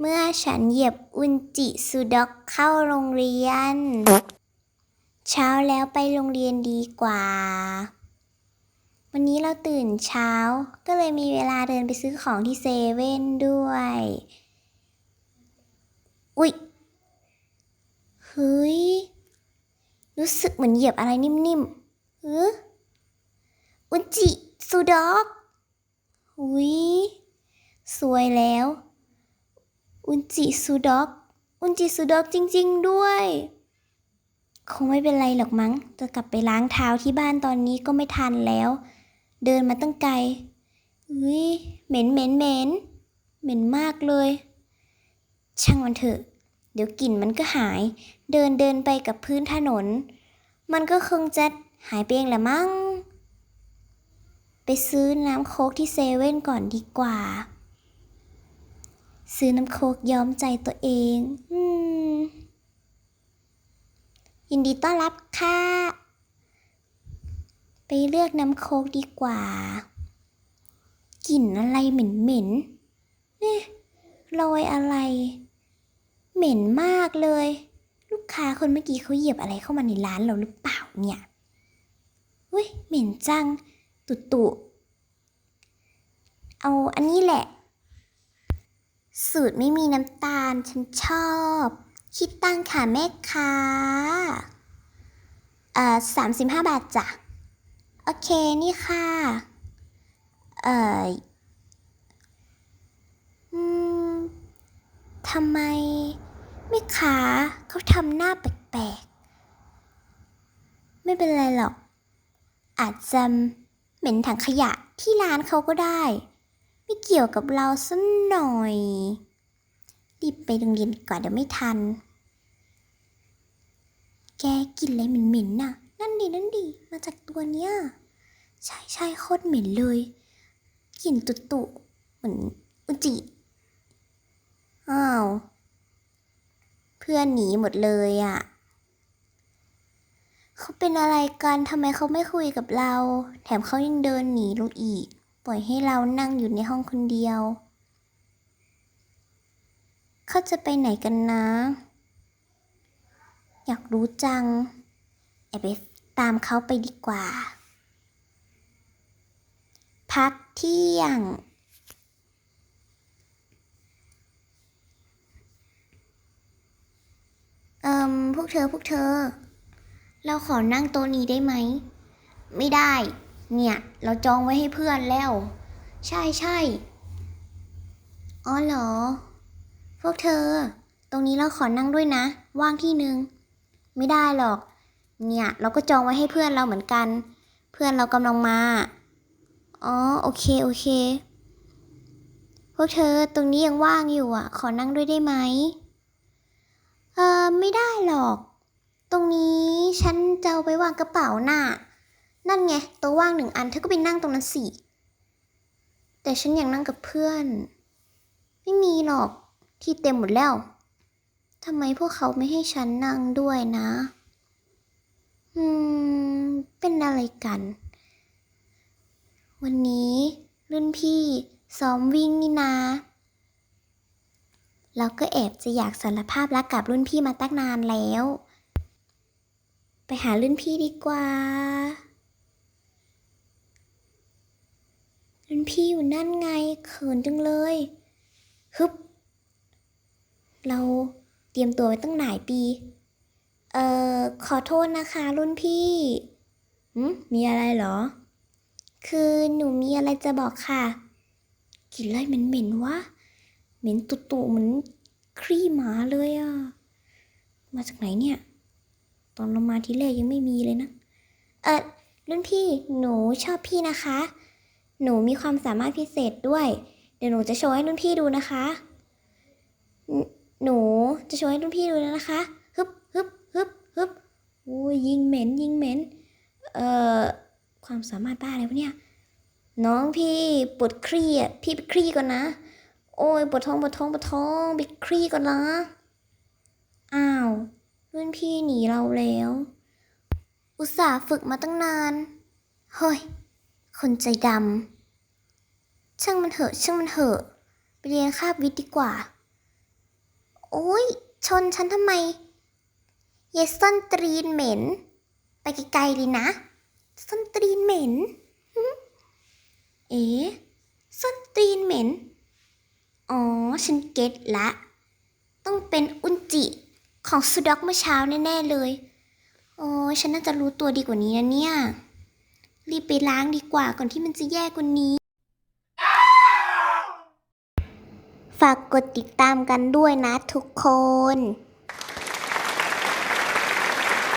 เมื่อฉันเหยียบอุนจิสุด็อกเข้าโรงเรียน เช้าแล้วไปโรงเรียนดีกว่า วันนี้เราตื่นเช้า ก็เลยมีเวลาเดินไปซื้อของที่เซเว่นด้วย อุ๊ยเฮ้ย รู้สึกเหมือนเหยียบอะไรนิ่มๆเอออุนจิสุด็อก อุ๊ยสวยแล้ว อุนจิสุด็อกอุนจิสุด็อกจริง ๆ ด้วย คงไม่เป็นไรหรอกมั้ง จะกลับไปล้างเท้าที่บ้านตอนนี้ก็ไม่ทันแล้ว เดินมาตั้งไกลอุ้ยเหม็นเหม็นเหม็นเหม็นมากเลย ช่างมันเถอะ เดี๋ยวกลิ่นมันก็หาย เดินเดินไปกับพื้นถนน มันก็คงจะหายไปเองแหละมั้ง ไปซื้อน้ำโค้กที่เซเว่นก่อนดีกว่า ซื้อน้ำโคกย้อมใจตัวเองอืมยินดีต้อนรับค่ะ ไปเลือกน้ำโคกดีกว่า กลิ่นอะไรเหม็นๆเนี่ยโรยอะไร เหม็นมากเลย ลูกค้าคนเมื่อกี้เขาเหยียบอะไรเข้ามาในร้านเราหรือเปล่าเนี่ยอุ้ยเหม็นจัง ตุตุเอาอันนี้แหละ สูตรไม่มีน้ำตาล ฉันชอบ คิดตังค่ะแม่ค้าเอ่อสามสิบห้าบาทจ้ะ โอเคนี่ค่ะ เอ่ออืมทำไมแม่ค้าเขาทำหน้าแปลกๆ ไม่เป็นไรหรอก อาจจะเหม็นถังขยะที่ร้านเขาก็ได้ ไม่เกี่ยวกับเราสักหน่อย รีบไปโรงเรียนกว่าเดี๋ยวไม่ทัน แกกินอะไรเหม็นๆน่ะ นั่นดินั่นดิ มาจากตัวเนี้ย ใช่ใช่โคตรเหม็นเลย กลิ่นตุตุเหมือนอุจิ อ้าว เพื่อนหนีหมดเลยอะ่ะเขาเป็นอะไรกัน ทำไมเขาไม่คุยกับเรา แถมเขายังเดินหนีเราอีก ปล่อยให้เรานั่งอยู่ในห้องคนเดียว เขาจะไปไหนกันนะ อยากรู้จัง แอบไปตามเขาไปดีกว่า พักเที่ยงเอิมพวกเธอพวกเธอ เราขอนั่งโต๊ะนี้ได้ไหม ไม่ได้ เนี่ย เราจองไว้ให้เพื่อนแล้ว ใช่ใช่อ๋อเหรอ พวกเธอ ตรงนี้เราขอนั่งด้วยนะ ว่างที่หนึ่งไม่ได้หรอก เนี่ย เราก็จองไว้ให้เพื่อนเราเหมือนกัน เพื่อนเรากำลังมา อ๋อ โอเค โอเค พวกเธอ ตรงนี้ยังว่างอยู่อะ ขอนั่งด้วยได้ไหม เออไม่ได้หรอก ตรงนี้ฉันจะเอาไปวางกระเป๋าน่ะ นั่นไงโต๊ะว่างหนึ่งอันเธอก็ไปนั่งตรงนั้นสิ แต่ฉันอยากนั่งกับเพื่อน ไม่มีหรอกที่เต็มหมดแล้วทำไมพวกเขาไม่ให้ฉันนั่งด้วยนะ อืม เป็นอะไรกัน วันนี้รุ่นพี่ซ้อมวิ่งนี่นะเราก็แอบจะอยากสารภาพรักกับรุ่นพี่มาตั้งนานแล้ว ไปหารุ่นพี่ดีกว่า รุ่น พี่อยู่นั่นไงเขินจังเลยฮึบเราเตรียมตัวไว้ตั้งหลายปี เอ่อ ขอโทษนะคะรุ่นพี่หืมมีอะไรเหรอ คือหนูมีอะไรจะบอกค่ะกลิ่นอะไรเหม็นๆวะ เหม็นตุ่ๆเหมือนครีหมาเลยอะมาจากไหนเนี่ย ตอนเรามาทีแรกยังไม่มีเลยนะ เออรุ่นพี่หนูชอบพี่นะคะ หนูมีความสามารถพิเศษด้วย เดี๋ยวหนูจะโชว์ให้รุ่นพี่ดูนะคะ หนูจะโชว์ให้รุ่นพี่ดูแล้วนะคะฮึบฮึบฮึบฮึบโอ้ยยิงเหม็นยิงเหม็น เอ่อ ความสามารถบ้าอะไรวะเนี่ย น้องพี่ปวดเครี่อะพี่ไปครี่ก่อนนะ โอ้ยปวดท้องปวดท้องปวดท้องไปครี่ก่อนนะ อ้าว รุ่นพี่หนีเราแล้ว อุตส่าห์ฝึกมาตั้งนาน เฮ้ย คนใจดำ ช่างมันเถอะ ช่างมันเถอะ ไปเรียนคาบวิทย์ดีกว่า โอ้ย ชนฉันทำไม เยส้นตรีนเหม็น ไปไกลๆเลยนะ ส้นตรีนเหม็น เอ๋ส้นตรีนเหม็น อ๋อ ฉันเก็ตละ ต้องเป็นอุนจิของสุด็อกเมื่อเช้าแน่ ๆ เลย โอ้ฉันน่าจะรู้ตัวดีกว่านี้นะเนี่ย รีบไปล้างดีกว่าก่อนที่มันจะแย่กว่านี้ ฝากกดติดตามกันด้วยนะทุกคน